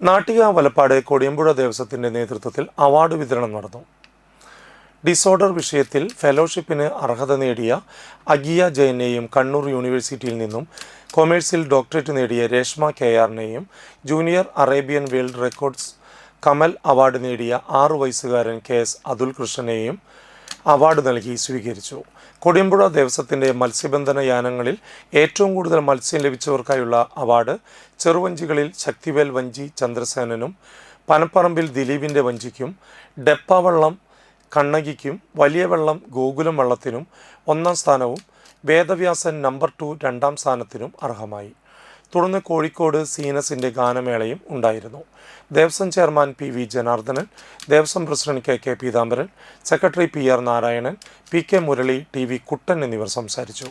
നാട്ടിക വലപ്പാട് കൊടിയമ്പുഴ ദേവസ്വത്തിന്റെ നേതൃത്വത്തിൽ അവാർഡ് വിതരണം നടന്നു. ഡിസോർഡർ വിഷയത്തിൽ ഫെലോഷിപ്പിന് അർഹത നേടിയ അഗിയ ജയനെയും കണ്ണൂർ യൂണിവേഴ്സിറ്റിയിൽ നിന്നും കൊമേഴ്സിൽ ഡോക്ടറേറ്റ് നേടിയ Reshma K ആറിനെയും junior Arabian world records Kamal award നേടിയ ആറു വയസ്സുകാരൻ കെ എസ് അതുൽ കൃഷ്ണനെയും അവാർഡ് നൽകി സ്വീകരിച്ചു. കൊടിയമ്പുഴ ദേവസ്വത്തിന്റെ മത്സ്യബന്ധന യാനങ്ങളിൽ ഏറ്റവും കൂടുതൽ മത്സ്യം ലഭിച്ചവർക്കായുള്ള അവാർഡ് ചെറുവഞ്ചികളിൽ ശക്തിവേൽ വഞ്ചി ചന്ദ്രസേനനും പനപ്പറമ്പിൽ ദിലീപിന്റെ വഞ്ചിക്കും ഡെപ്പാവള്ളം കണ്ണകിക്കും വലിയ വെള്ളം ഗോകുലം വള്ളത്തിനും ഒന്നാം സ്ഥാനവും വേദവ്യാസൻ നമ്പർ ടു രണ്ടാം സ്ഥാനത്തിനും അർഹമായി. തുടർന്ന് കോഴിക്കോട് സീനസിന്റെ ഗാനമേളയും ഉണ്ടായിരുന്നു. Devaswom chairman P V Janardhanan Devaswom president K K Peethambaran secretary P R Narayanan P K Murali T V Kuttan എന്നിവർ സംസാരിച്ചു.